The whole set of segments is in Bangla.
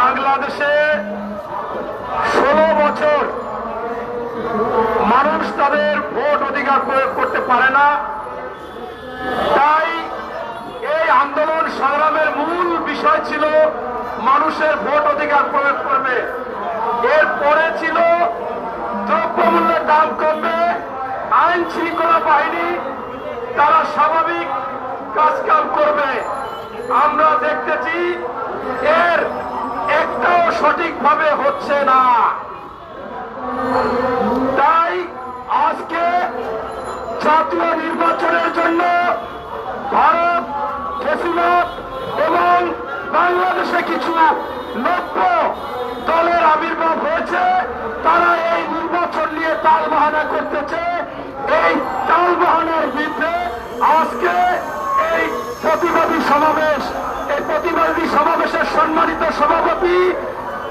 বাংলাদেশে ষোলো বছর মানুষ তাদের ভোট অধিকার প্রয়োগ করতে পারে না। তাই এই আন্দোলন সংগ্রামের মূল বিষয় ছিল মানুষের ভোট অধিকার প্রয়োগ করবে। এরপরে ছিল দ্রব্যমূল্যের দাম কমবে আইন শৃঙ্খলা বাহিনী তারা স্বাভাবিক কাজকাম করবে। আমরা দেখতেছি এর একটাও সঠিকভাবে হচ্ছে না। তাই আজকে জাতীয় নির্বাচনের জন্য ভারত ফেসিলত এবং বাংলাদেশে কিছু নব্য দলের আবির্ভাব হয়েছে, তারা এই নির্বাচন নিয়ে তাল বাহানা করতেছে। এই তাল বাহানার বিরুদ্ধে আজকে এই প্রতিবাদী সমাবেশ। এই প্রতিবাদী সমাবেশের সম্মানিত সভাপতি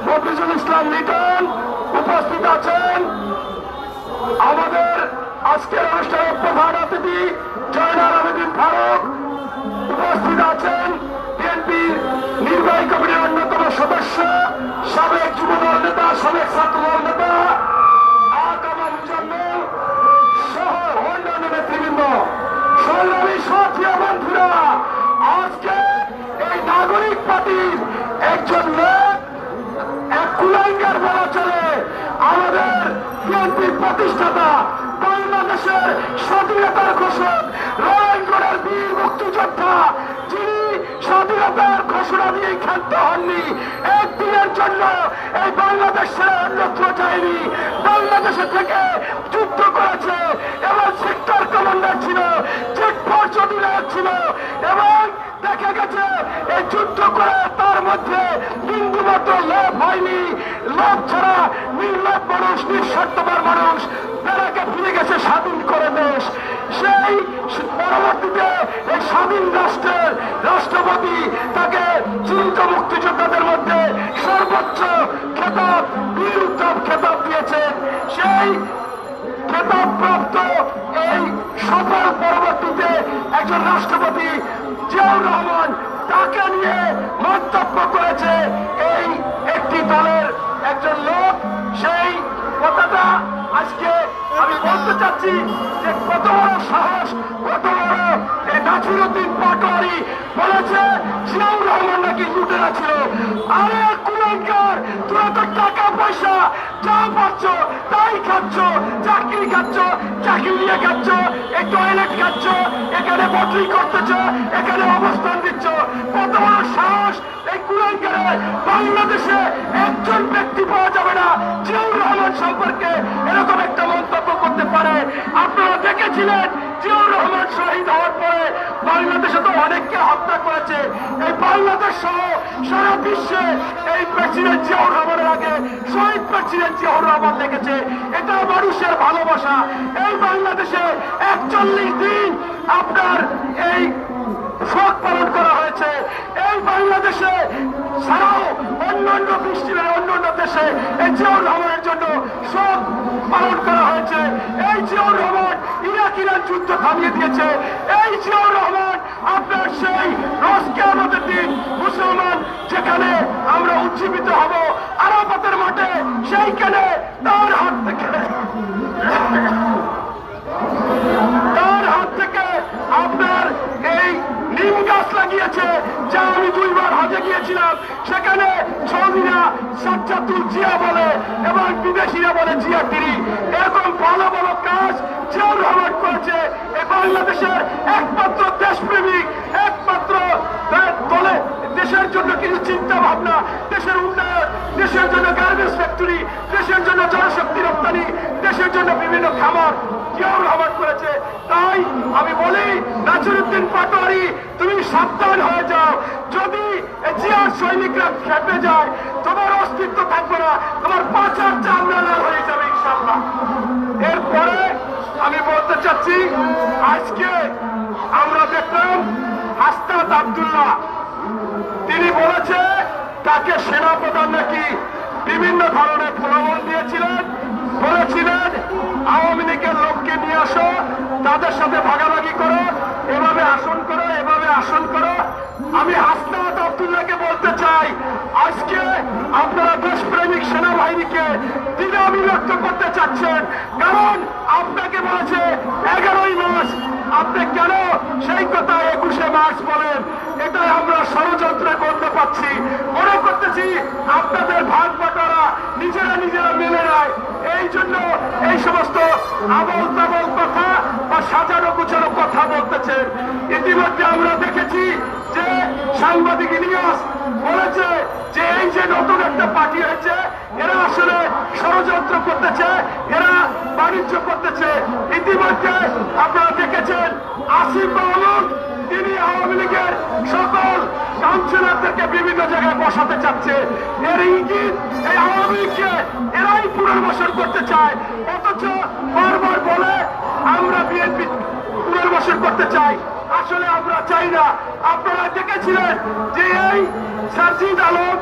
মফিজুল ইসলাম লিটন উপস্থিত আছেন। আমাদের আজকের অনুষ্ঠানের প্রধান অতিথি জয়নাল আবেদিন ফারুক উপস্থিত আছেন। বিএনপির নির্বাহী কমিটির অন্যতম সদস্য, সাবেক যুবদল নেতা, সাবেক ছাত্রদল নেতা, আকামা মুজাম্মেল সহ অন্যান্য নেতৃবৃন্দ। সংগ্রামী বিএনপির প্রতিষ্ঠাতা বাংলাদেশের স্বাধীনতার ঘোষক রয়ঙ্গনের বীর মুক্তিযোদ্ধা, যিনি স্বাধীনতার ঘোষণা দিয়ে ক্ষান্ত হননি, একদিনের জন্য এই বাংলাদেশের অন্যত্র যায়নি। বাংলাদেশে থেকে যুদ্ধ করেছে এবং সেক্টর কমান্ডার ছিল চেক ফোর্স অধিনায়ক ছিল এবং দেখা গেছে। এই যুদ্ধ করে তার মধ্যে বিন্দুমাত্র লাভ হয়নি। লাভ ছাড়া নির্লাভ মানুষ, নিঃস্বার্থপর মানুষ, তারাকে ফিরে গেছে স্বাধীন করে দেশ। সেই পরবর্তীতে এই স্বাধীন রাষ্ট্রের রাষ্ট্রপতি তাকে চিন্তা মুক্তিযোদ্ধাদের মধ্যে সর্বোচ্চ খেতাব বীর উত্তম খেতাব দিয়েছেন। সেই খেতাবপ্রাপ্ত এই সফল পরবর্তীতে একজন রাষ্ট্রপতি জিয়াউর রহমান তাকে নিয়ে মন্তব্য করেছে এই একটি দলের একজন লোক। সেই কথাটা আজকে আমি বলতে চাচ্ছি যে কত বড় সাহস, কত বড় নাসিরুদ্দিন পাটোয়ারি বলেছে, জিয়াউর রহমান নাকি লুটেরা ছিল। আরে কুলঙ্কার তোরা তো টাকা পয়সা যা পাচ্ছ তাই খাচ্ছ, চাকরি খাচ্ছ, চাকরি নিয়ে খাচ্ছ এই টয়লেট খাচ্ছ, এখানে বদলি করতেছ, এখানে অবস্থান দিচ্ছ। কত সাহস এই কুলঙ্কারে বাংলাদেশে একজন ব্যক্তি পাওয়া যাবে না, জিয়াউর রহমান সম্পর্কে এরকম একটা মন্তব্য। করতে পারে। আপনারা দেখেছিলেন জিয়াউর রহমান শহীদ হওয়ার পরে বাংলাদেশে তো অনেককে হত্যা করেছে। এই বাংলাদেশ সহ সারা বিশ্বে এই প্রেসিডেন্ট জিয়াউর রহমানের আগে শহীদ প্রেসিডেন্ট জিয়াউর রহমান দেখেছে এটা মানুষের ভালোবাসা। এই বাংলাদেশে একচল্লিশ দিন আপনার এই শোক পালন করা হয়েছে। এই বাংলাদেশে ছাড়াও অন্যান্য বৃষ্টির অন্যান্য দেশে এই জিয়াউর রহমানের জন্য শোক পালন করা হয়েছে এই জিয়াউর রহমান ইরান যুদ্ধ থামিয়ে দিয়েছে? এই জিয়াউর রহমান, আপনার সেই রসকে আমাদের দিন, মুসলমান, যেখানে আমরা উজ্জীবিত হব, আরাফাতের মাঠে, সেইখানে তার হাত থেকে। তার হাত থেকে আপনার এই নিম গাছ লাগিয়েছে, যা আমি দুইবার হজে গিয়েছিলাম। সেখানে সৌদিরা সাজ্জাতুল জিয়া বলে এবং বিদেশিরা বলে জিয়া তিরি এরকম ভালো ভালো কাজ জিয়াউর রহমান করেছে এই বাংলাদেশের একমাত্র দেশপ্রেমিক, একমাত্র দলে দেশের জন্য কিছু চিন্তা ভাবনা, দেশের উন্নয়ন, দেশের জন্য গার্মেন্টস ফ্যাক্টরি দেশের জন্য জনশক্তি রপ্তানি দেশের জন্য বিভিন্ন খামার জিয়াউর রহমান করেছে। তাই আমি বলি, নাসিরুদ্দিন পাটোয়ারি, তুমি সাবধান হয়ে যাও। যদি এই জিয়ার সৈনিকরা খেপে যায়, তোমার অস্তিত্ব থাকবে না, তোমার পাচার চামড়া হয়ে যাবে ইনশাল্লাহ এরপরে আমি বলতে চাচ্ছি, আজকে আমরা দেখলাম হাস্তাত আবদুল্লাহ। তিনি বলেছে, তাকে সেনাপ্রধান নাকি বিভিন্ন ধরনের প্রলোভন দিয়েছিলেন। বলেছিলেন, আওয়ামী লীগের লোককে নিয়ে আসো, তাদের সাথে ভাগাভাগি করো, এভাবে আসন করো, এভাবে আসন করো। আমি হাসনাত আবদুল্লাহকে বলতে চাই আজ বাহিনীকে দিনে বিরক্ত করতে চাচ্ছেন, কারণ আপনাকে বলেছে এগারোই মাস আপনি কেন সেই কথা একুশে মার্চ বলেন? এটাই আমরা ষড়যন্ত্রে করতে পাচ্ছি। মনে করতেছি আপনাদের ভাগ বাটারা নিজেরা নিজেরা মেলে নেয়। এই জন্য এই সমস্ত আবল তাবল কথা বা সাজানো গুছানো কথা বলতেছেন। ইতিমধ্যে আমরা দেখেছি যে সাংবাদিক ইলিয়াস বলেছে যে এই যে নতুন একটা পার্টি হয়েছে, এরা আসলে ষড়যন্ত্র করতেছে, এরা বাণিজ্য করতেছে। ইতিমধ্যে আপনারা দেখেছেন আসিফ মাহমুদ, তিনি আওয়ামী লীগের কাউন্সিলরদেরকে বিভিন্ন জায়গায় বসাতে চাচ্ছে। এর ইঙ্গিত এই আওয়ামী লীগকে এরাই পুনর্বাসন করতে চায়। অথচ বারবার বলে, আমরা বিএনপি পুনর্বাসন করতে চাই। আসলে আমরা চাই না। আপনারা দেখেছিলেন যে এই সার্জিদ আলম,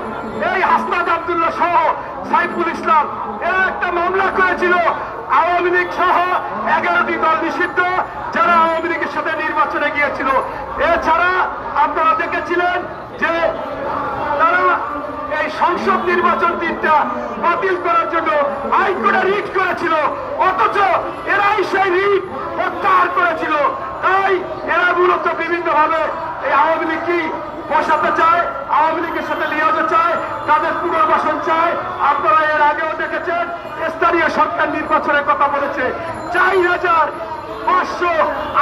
এই হাসনাদ আবদুল্লাহ সহ সাইফুল ইসলাম, এরা একটা মামলা করেছিল। আওয়ামী লীগ সহ এগারোটি দল নিষিদ্ধ, যারা আওয়ামী লীগের সাথে নির্বাচনে গিয়েছিল। এছাড়া আপনারা দেখেছিলেন যে তারা এই সংসদ নির্বাচন দিনটা বাতিল করার জন্য হাইকোর্টে রিট করেছিল, অথচ এরাই সেই রিট প্রত্যাহার করেছিল। তাই এরা মূলত বিভিন্ন ভাবে এই আওয়ামী লীগ কি বসাতে চায়? আওয়ামী লীগের সাথে লিয়াজে চায়? তাদের পুনর্বাসন চায়? আপনারা এর আগেও দেখেছেন, স্থানীয় সরকার নির্বাচনের কথা বলেছে। চার হাজার পাঁচশো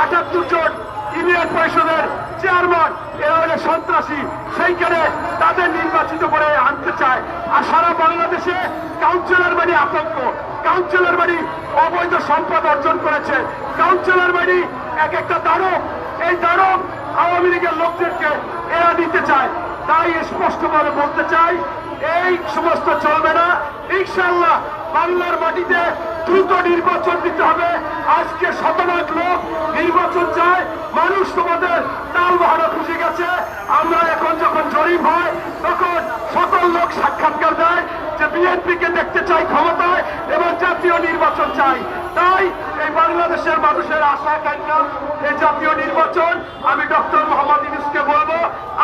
আটাত্তর জন ইউনিয়ন পরিষদের চেয়ারম্যান, এরা হলে সন্ত্রাসী। সেইখানে তাদের নির্বাচিত করে আনতে চায়। আর সারা বাংলাদেশে কাউন্সিলর বাড়ি আতঙ্ক। কাউন্সিলর বাড়ি অবৈধ সম্পদ অর্জন করেছে। কাউন্সিলর বাড়ি এক একটা দানব এই দানব আওয়ামী লীগের লোকদেরকে এরা নিতে চায়। তাই স্পষ্টভাবে বলতে চাই, এই সমস্ত চলবে না। ইনশাল্লাহ বাংলার মাটিতে দ্রুত নির্বাচন দিতে হবে। আজকে শতভাগ লোক নির্বাচন চায়, মানুষ তোমাদের তাল বাহারা বুঝে গেছে। আমরা এখন যখন জরিপ হয়, তখন সকল লোক সাক্ষাৎকার দেয় যে বিএনপিকে দেখতে চাই ক্ষমতায় এবং জাতীয় নির্বাচন চাই। তাই এই বাংলাদেশের মানুষের আশা, আকাঙ্ক্ষা, এই জাতীয় নির্বাচন আমি ডক্টর মোহাম্মদ ইউনুসকে বলব,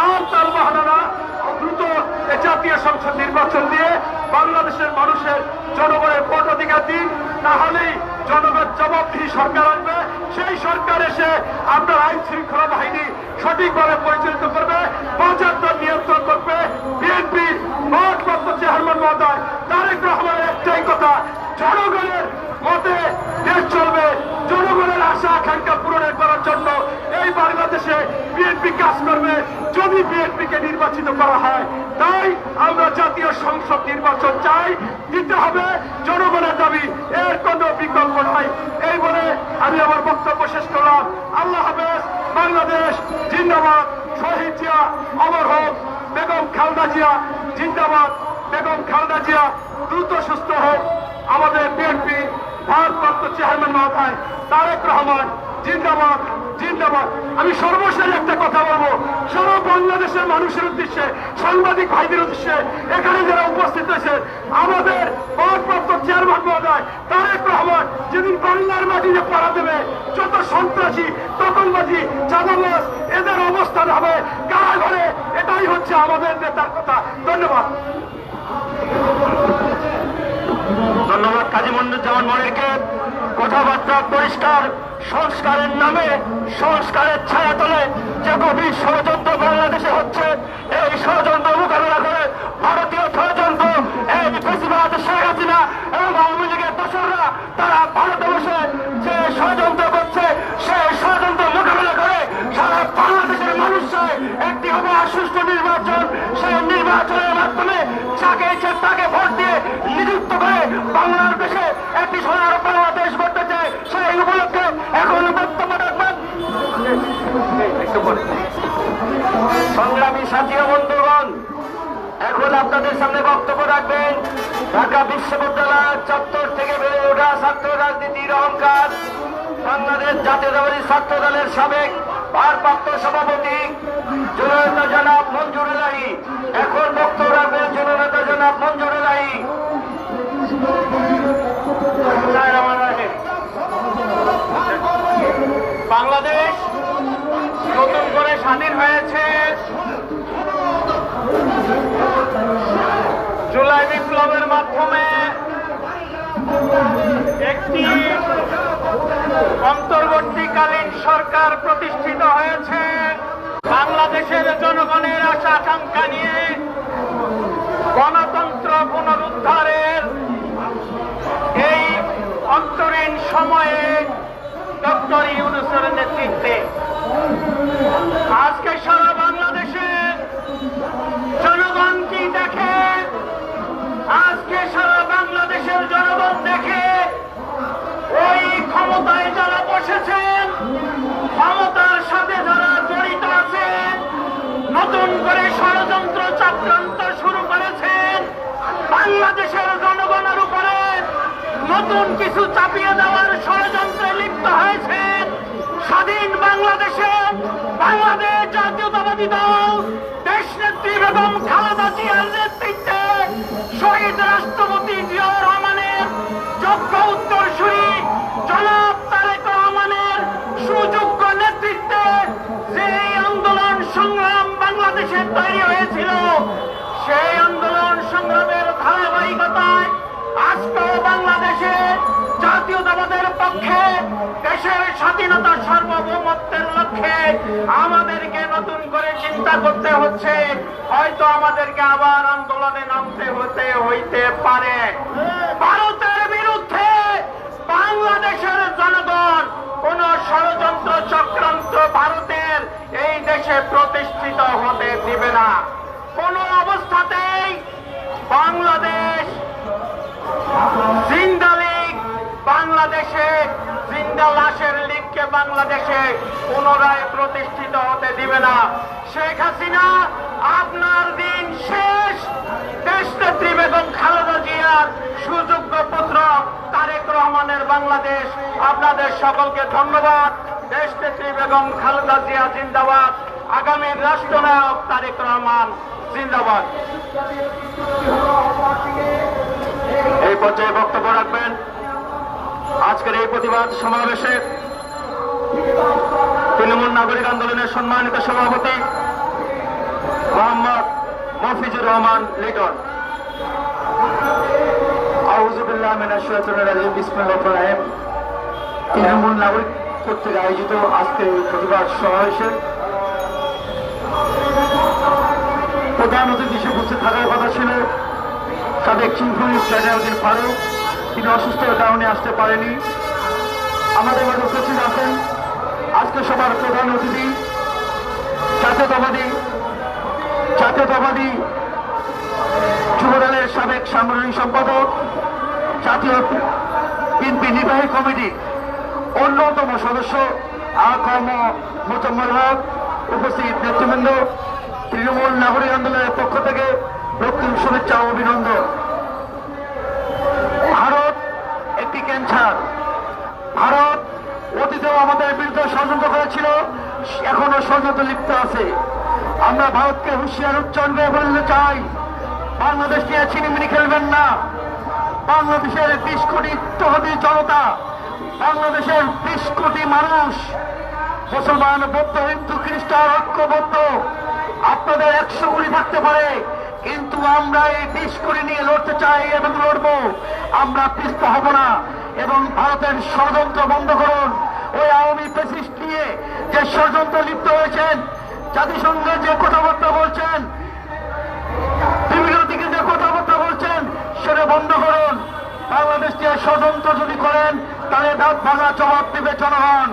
আর তাল বাহানা দ্রুত এই জাতীয় সংসদ নির্বাচন দিয়ে বাংলাদেশের মানুষের জনগণের ভোট অধিকার দিন, তাহলেই জনগণ জবাবদিহি সরকার আনবে সেই সরকার এসে আপনার আইন শৃঙ্খলা বাহিনী সঠিকভাবে পরিচালিত করবে, বাজার নিয়ন্ত্রণ করবে, বিএনপির ভারতবর্ষ চেয়ারম্যান মহোদয় তারেক রহমানের একটাই কথা জনগণের মতে দেশ চলবে। জনগণের আশা, আকাঙ্ক্ষা পূরণের করার জন্য এই বাংলাদেশে বিএনপি কাজ করবে। যদি বিএনপি কে নির্বাচিত করা হয়, তাই আমরা জাতীয় সংসদ নির্বাচন চাই। দিতে হবে জনগণের দাবি। এর কোনো বিকল্প নাই। এই বলে আমি আমার বক্তব্য শেষ করলাম। আল্লাহ হাফেজ। বাংলাদেশ জিন্দাবাদ। শহীদ জিয়া, অমর হোক। বেগম খালদা জিয়া, জিন্দাবাদ। বেগম খালদা জিয়া, দ্রুত সুস্থ হোক। আমাদের বিএনপি ভারতবর্ষ চেয়ারম্যান মাথায় তারেক রহমান, জিন্দাবাদ জিন্দাবাদ। আমি সর্বশেষ একটা কথা বলব। সারা বাংলাদেশের মানুষের উদ্দেশ্যে, সাংবাদিক ভাইদের উদ্দেশ্যে, এখানে যারা উপস্থিত হয়েছে, আমাদের ভারতবর্ষ চেয়ারম্যান মহোদয় তারেক রহমান যেদিন বাংলার মাটিতে পাড়া দেবে, যত সন্ত্রাসী দখলবাজি চাঁদাবাজ, এদের অবস্থান হবে কারাঘরে এটাই হচ্ছে আমাদের নেতার কথা। ধন্যবাদ। ধন্যবাদ, কাজী মন্ডুজ্জামান মনিরকে। কথাবার্তা পরিষ্কার, সংস্কারের নামে, সংস্কারের ছায়া তলে যে গভীর ষড়যন্ত্র বাংলাদেশে হচ্ছে, এই ষড়যন্ত্র মোকাবেলা করে ভারতীয় ষড়যন্ত্র, এই বেশিরভাগ শেখ হাসিনা এবং আওয়ামী লীগের দোসররা, তারা ভারতে বসে যে ষড়যন্ত্র করছে, সেই ষড়যন্ত্র মোকাবেলা করে সারা বাংলাদেশের মানুষ একটি হবে সুষ্ঠু নির্বাচন, সেই নির্বাচনের মাধ্যমে যাকে ইচ্ছে ঢাকা বিশ্ববিদ্যালয়ের চত্বর থেকে বেড়ে ওঠা ছাত্র রাজনীতির অহংকার। বাংলাদেশ জাতীয়তাবাদী ছাত্র দলের সাবেক ভারপ্রাপ্ত সভাপতি জননেতা জনাব মঞ্জুর এলাহি। এখন বক্তব্য রাখবেন জননেতা জনাব মঞ্জুর এলাহি। বাংলাদেশ নতুন করে স্বাধীন হয়েছে। একটি অন্তর্বর্তীকালীন সরকার প্রতিষ্ঠিত হয়েছে। বাংলাদেশের জনগণের আশা আকাঙ্ক্ষা নিয়ে গণতন্ত্র পুনরুদ্ধারের এই অন্তরীণ সময়ে ডক্টর ইউনুসের নেতৃত্বে আজকে সারা বাংলাদেশে জনগণ কি দেখে? আজকে সারা বাংলাদেশের জনগণ দেখে ক্ষমতায় যারা বসেছেন, ক্ষমতার সাথে যারা জড়িত আছেন, নতুন করে ষড়যন্ত্র চক্রান্ত শুরু করেছেন, বাংলাদেশের জনগণের উপরে নতুন কিছু চাপিয়ে দেওয়ার ষড়যন্ত্রে লিপ্ত হয়েছেন। স্বাধীন বাংলাদেশে বাংলাদেশ জাতীয়তাবাদী দল দেশ নেত্রী বেগম খালেদা জিয়ার নেতৃত্বে শহীদ রাষ্ট্রপতি জিয়াউর রহমানের যোগ্য উত্তরসূরি সংগ্রাম বাংলাদেশে তৈরি হয়েছিল সেই আন্দোলন সংগ্রামের ধারাবাহিকতায় আজকেও বাংলাদেশে জাতীয়তাবাদের পক্ষে দেশের স্বাধীনতা সার্বভৌমত্বের লক্ষ্যে আমাদেরকে নতুন করে চিন্তা করতে হচ্ছে। হয়তো আমাদেরকে আবার আন্দোলনে নামতে হতে হইতে পারে। ভারতের বিরুদ্ধে বাংলাদেশের জনগণ কোন ষড়যন্ত্র চক্রান্ত ভারতের এই দেশে প্রতিষ্ঠিত হতে দিবে না। কোন অবস্থাতেই বাংলাদেশ জিন্দা বাংলাদেশে জিন্দা লাশের লীগকে বাংলাদেশে পুনরায় প্রতিষ্ঠিত হতে দিবে না। শেখ হাসিনা, আপনার দিন শেষ। দেশ নেত্রী বেগম খালেদা জিয়ার সুযোগ্য পুত্র তারেক রহমানের বাংলাদেশ। আপনাদের সকলকে ধন্যবাদ। দেশ নেত্রী বেগম খালেদা জিয়া জিন্দাবাদ। আগামীর রাষ্ট্রনায়ক তারেক রহমান জিন্দাবাদ। এই পর্যায়ে বক্তব্য রাখবেন আজকের এই প্রতিবাদ সমাবেশে তৃণমূল নাগরিক আন্দোলনের সম্মানিত সভাপতি মোহাম্মদ মফিজুর রহমান লিটন। তৃণমূল নাগরিক কর্তৃক আয়োজিত আজকের এই প্রতিবাদ সমাবেশে প্রধান অতিথি হিসেবে উপস্থিত থাকার কথা ছিল সাবেক হুইপ জালাউদ্দিন ফারুক। তিনি অসুস্থতার কারণে আসতে পারেনি। আমাদের মাঝে উপস্থিত আছেন আজকে সবার প্রধান অতিথি, জাতীয়তাবাদী জাতীয়তাবাদী যুবদলের সাবেক সাংগঠনিক সম্পাদক, জাতীয় বিএনপি নির্বাহী কমিটি অন্যতম সদস্য আকম মোজাম্মল হক, উপস্থিত নেতৃবৃন্দ, তৃণমূল নাগরিক আন্দোলনের পক্ষ থেকে রক্তিম শুভেচ্ছা অভিনন্দন ভারত একটি ক্যান্সার ভারত অতীতেও আমাদের বিরুদ্ধে ষড়যন্ত্র করেছিল, এখনও ষড়যন্ত্র লিপ্ত আছে। আমরা ভারতকে হুঁশিয়ার উচ্চারণ করে বলতে চাই, বাংলাদেশ নিয়ে ছিনিমিনি খেলবেন না। বাংলাদেশের বিশ কোটি তহবিল জনতা, বাংলাদেশের বিশ কোটি মানুষ, মুসলমান, বৌদ্ধ, হিন্দু, খ্রিস্টান, ঐক্যবদ্ধ। আপনাদের একশো কোটি থাকতে পারে, কিন্তু আমরা এই বিশ কোটি নিয়ে লড়তে চাই এবং লড়বো। আমরা পিস্তা হব না। এবং ভারতের ষড়যন্ত্র বন্ধ করুন। ওই আওয়ামী পেসিস্ট নিয়ে যে ষড়যন্ত্র লিপ্ত হয়েছেন, জাতিসংঘে যে কথাবার্তা বলছেন, বিভিন্ন দিকে যে কথাবার্তা বলছেন, সেটা বন্ধ করুন। বাংলাদেশ নিয়ে ষড়যন্ত্র যদি করেন, তাহলে দাঁত ভাঙা জবাব দেবে জনগণ।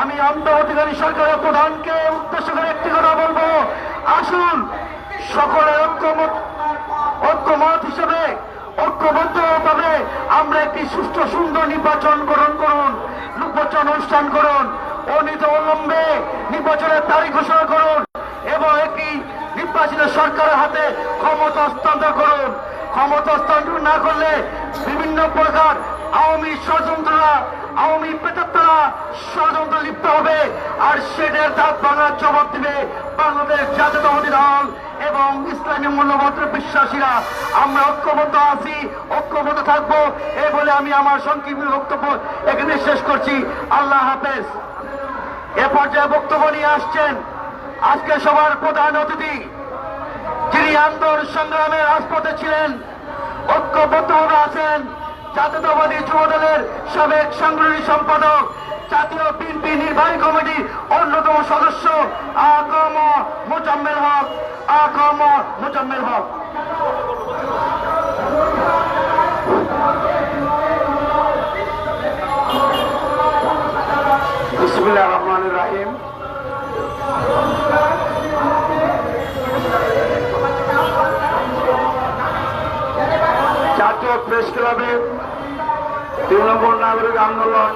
আমি অন্তর্বর্তীকালী সরকারের প্রধানকে উদ্দেশ্য করে একটি কথা বলব। আসুন সকলের ঐক্যমত ঐক্যমত হিসেবে ঐক্যবদ্ধভাবে আমরা একটি সুষ্ঠু সুন্দর নির্বাচন গ্রহণ করুন নির্বাচন অনুষ্ঠান করুন, অনিত অবলম্বে নির্বাচনের তারিখ ঘোষণা করুন এবং একটি নির্বাচিত সরকারের হাতে ক্ষমতা হস্তান্তর করুন। ক্ষমতা হস্তান্তর না করলে বিভিন্ন প্রকার আওয়ামী ষড়যন্ত্ররা, আওয়ামী পেতাত্তারা ষড়যন্ত্র লিপ্ত হবে। আর সেটার দাঁত ভাঙার জবাব দিবে বাংলাদেশ জাতীয়তাবাদী দল। এবং ইসলামী মূল্যবোধের বিশ্বাসীরা, আমরা ঐক্যবদ্ধ আছি, ঐক্যবদ্ধ থাকব, এই বলে আমি আমার সংক্ষিপ্ত বক্তব্য এখানে শেষ করছি। আল্লাহ হাফেজ। এ পর্যায়ে বক্তব্য নিয়ে আসছেন আজকে সবার প্রধান অতিথি, যিনি আন্দোলন সংগ্রামের রাজপথে ছিলেন, ঐক্যবদ্ধভাবে আছেন। জাতীয়তাবাদী যুবদলের সাবেক সাংগঠনিক সম্পাদক, জাতীয় বিএনপি নির্বাহী কমিটির অন্যতম সদস্য আকম মোজাম্মেল হক। আকম মোজাম্মেল হক। রাহিম। জাতীয় প্রেস ক্লাবের তৃণমূল নাগরিক আন্দোলন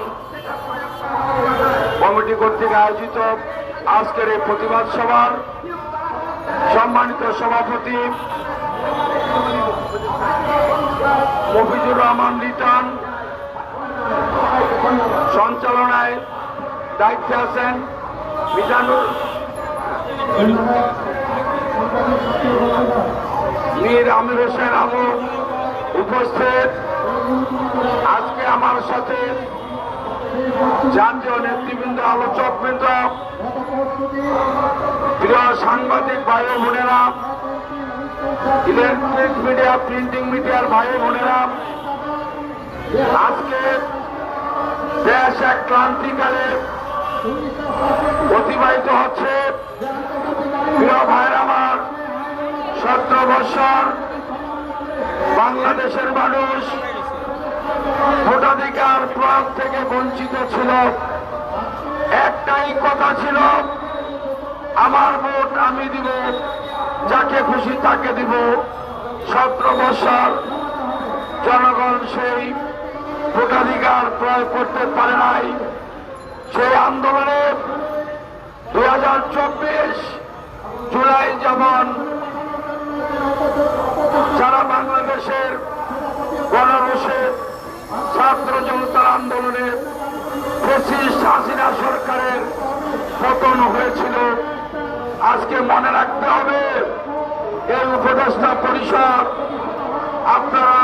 কমিটি কর্তৃক আয়োজিত আজকের এই প্রতিবাদ সভার সম্মানিত সভাপতি মফিজুর রহমান লিটন, সঞ্চালনায় দায়িত্বে আছেন মিজানুর মীর আমির হোসেন আমু উপস্থিত। আজকে আমার সাথে জাতীয় নেতৃবৃন্দ আলোচক আলোচকবৃন্দ, প্রিয় সাংবাদিক ভাই বোনেরা, ইলেকট্রিক মিডিয়া, প্রিন্টিং মিডিয়ার ভাই বোনেরা, আজকে দেশ এক ক্রান্তিকালে অতিবাহিত হচ্ছে। প্রিয় ভাইয়ের আমার সতেরো বছর বাংলাদেশের মানুষ ভোটাধিকার প্রয়োগ থেকে বঞ্চিত ছিল। একটাই কথা ছিল, আমার ভোট আমি দিব, যাকে খুশি তাকে দিব। সতেরো বছর জনগণ সেই ভোটাধিকার প্রয়োগ করতে পারে নাই। সেই আন্দোলনে দু হাজার চব্বিশ জুলাই যেমন সারা বাংলাদেশের গণরোষে ছাত্র জনতার আন্দোলনে ফেসিস্ট হাসিনা সরকারের পতন হয়েছিল। আজকে মনে রাখতে হবে, এই উপদেষ্টা পরিষদ আপনারা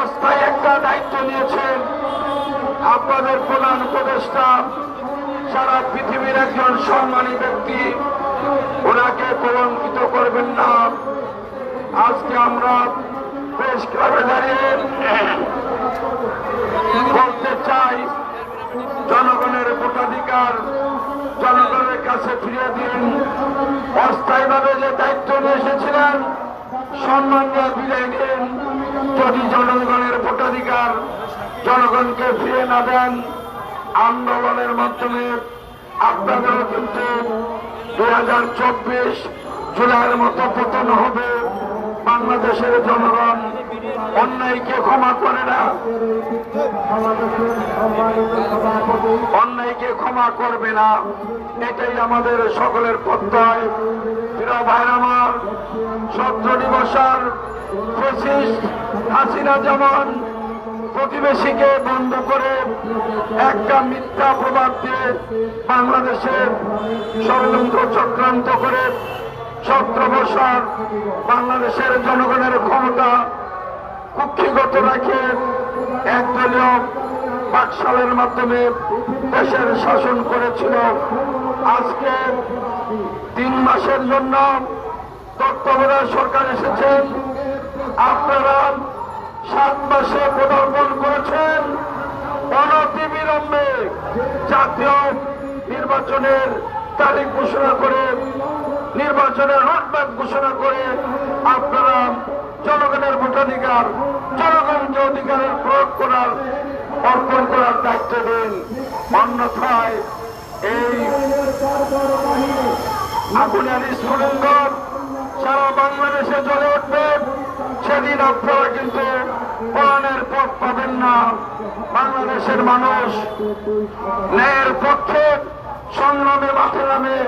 অস্থায়ী একটা দায়িত্ব নিয়েছেন। আপনাদের প্রধান উপদেষ্টা সারা পৃথিবীর একজন সম্মানী ব্যক্তি, ওনাকে কলঙ্কিত করবেন না। আজকে আমরা ক্লাবে দাঁড়িয়ে বলতে চাই, জনগণের ভোটাধিকার জনগণের কাছে ফিরিয়ে দিন। অস্থায়ীভাবে যে দায়িত্ব নিয়ে এসেছিলেন, সম্মান নিয়ে বিদায় দিন যদি জনগণের ভোটাধিকার জনগণকে ফিরিয়ে না দেন, আন্দোলনের মাধ্যমে আপনাদেরও কিন্তু দুই হাজার চব্বিশ জুলাইয়ের মতো পতন হবে। বাংলাদেশের জনগণ অন্যায়কে ক্ষমা করে না। অন্যায়কে ক্ষমা করবে না। এটাই আমাদের সকলের প্রত্যয়। প্রিয় আমার, সতেরো বছর পঁচিশ হাসিনা যেমন প্রতিবেশীকে বন্ধ করে একটা মিথ্যা প্রবাদ দিয়ে বাংলাদেশের ষড়যন্ত্র চক্রান্ত করে সতেরো বাংলাদেশের জনগণের ক্ষমতা কুক্ষিগত রাখে একদলীয় বাকশালের মাধ্যমে দেশের শাসন করেছিল। আজকে তিন মাসের জন্য তত্ত্বাবধায়ক সরকার এসেছেন আপনারা সাত মাসে পদার্পণ করেছেন অনতিবিলম্বে জাতীয় নির্বাচনের তারিখ ঘোষণা করে নির্বাচনের রোডম্যাপ ঘোষণা করে আপনারা জনগণের ভোটাধিকার জনগণ অধিকারের প্রয়োগ করার, অর্পণ করার দায়িত্ব দিন। অন্যথায় এই আগুনের স্ফুলিঙ্গ সারা বাংলাদেশে জ্বলে উঠবে। সেদিন আপনারা কিন্তু প্রাণের পথ পাবেন না। বাংলাদেশের মানুষ ন্যায়ের পক্ষে সংগ্রামে মাঠে নামে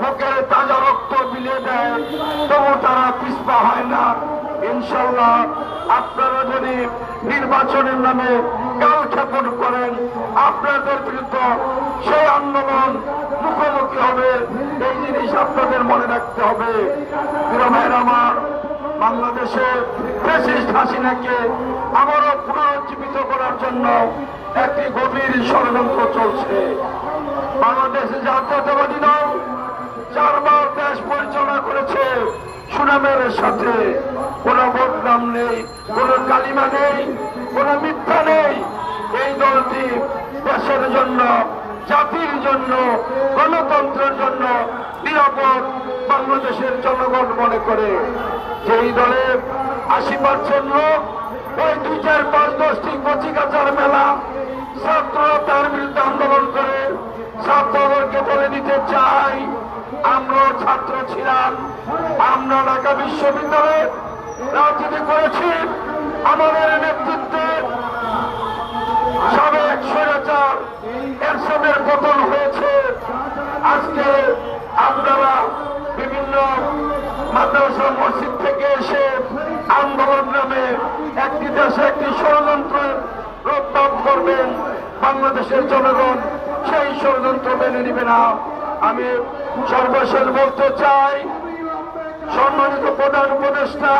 বুকের তাজা রক্ত বিলিয়ে দেয়, তবু তারা পিছপা হয় না। ইনশাল্লাহ আপনারা যদি নির্বাচনের নামে কাল ক্ষেপণ করেন, আপনাদের বিরুদ্ধে সেই আন্দোলন মুখোমুখি হবে, এই জিনিস আপনাদের মনে রাখতে হবে। গ্রামের আমার, বাংলাদেশে হাসিনাকে আবারও পুনরুজ্জীবিত করার জন্য একটি গভীর ষড়যন্ত্র চলছে। বাংলাদেশে জাতীয়তাবাদী দল চারবার দেশ পরিচালনা করেছে। সুনামের সাথে। কোন বদনাম নেই, কোন কালিমা নেই, কোন মিথ্যা নেই। এই দলটি দেশের জন্য, জাতির জন্য, গণতন্ত্রের জন্য নিরাপদ বাংলাদেশের জনগণ মনে করে। যেই দলে আশি পার্সেন্ট লোক, ওই দুই, চার, পাঁচ দশটি কচি কাচার মেলা, ছাত্ররা তার বিরুদ্ধে আন্দোলন করে। ছাত্রদেরকে বলে দিতে চাই আমরাও ছাত্র ছিলাম। আমরা ঢাকা বিশ্ববিদ্যালয়ে রাজনীতি করেছি। আমাদের নেতৃত্বে সাবেক স্বৈরাচার এরশাদের পতন হয়েছে। আজকে আপনারা বিভিন্ন মাদ্রাসা মসজিদ থেকে এসে আন্দোলন নামে একটি দেশে একটি ষড়যন্ত্র রোধপাত করবেন বাংলাদেশের জনগণ। সেই ষড়যন্ত্র মেনে নিবে না। আমি সর্বশেষ বলতে চাই সম্মানিত প্রধান উপদেষ্টা,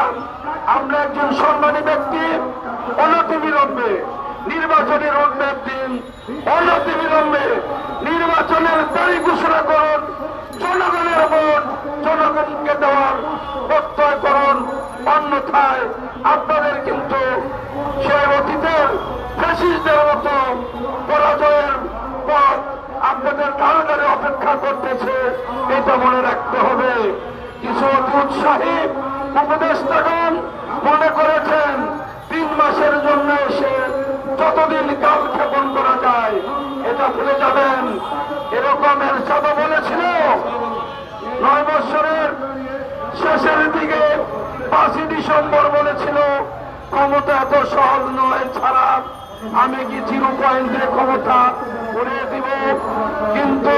আমরা একজন সম্মানী ব্যক্তি, অনতিবিলম্বে নির্বাচনের রোডম্যাপ দিন, অনতিবিলম্বে নির্বাচনের তারিখ ঘোষণা করুন, জনগণের ভোট, জনগণকে দেওয়ার প্রত্যয় করুন, অন্যথায় আপনাদের কিন্তু সেই অতীতের ফেসিসদের মতো পরাজয়ের ধারে ধারে অপেক্ষা করতেছে, এটা মনে রাখতে হবে। কিছু অতি উৎসাহী উপদেষ্টাগণ মনে করেছেন, তিন মাসের জন্য এসে যতদিন কাল ক্ষেপণ করা যায়, এটা ভুলে যাবেন। এরকম এরশাদও বলেছিল, নয় বছরের শেষের দিকে পাঁচই ডিসেম্বর বলেছিল, ক্ষমতা এত সহজ নয়, ছাড়া আমি কি জিরো পয়েন্টে ক্ষমতা উড়িয়ে দিব? কিন্তু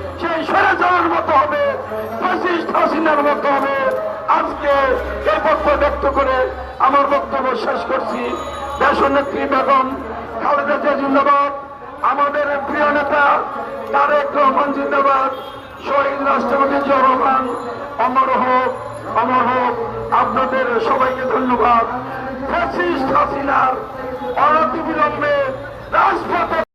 সেই সরে যাওয়ার মতো হবে, ফ্যাসিস্ট হাসিনার মতো হবে। আজকে এই বক্তব্য ব্যক্ত করে আমার বক্তব্য শেষ করছি। দেশনেত্রী বেগম খালেদা জিয়া জিন্দাবাদ, আমাদের প্রিয় নেতা তারেক রহমান জিন্দাবাদ, শহীদ রাষ্ট্রপতি জিয়া অমর হোক অমর হোক, আপনাদের সবাইকে ধন্যবাদ। ফ্যাসিস্ট হাসিনার অনতিবিলম্বে রাজপথে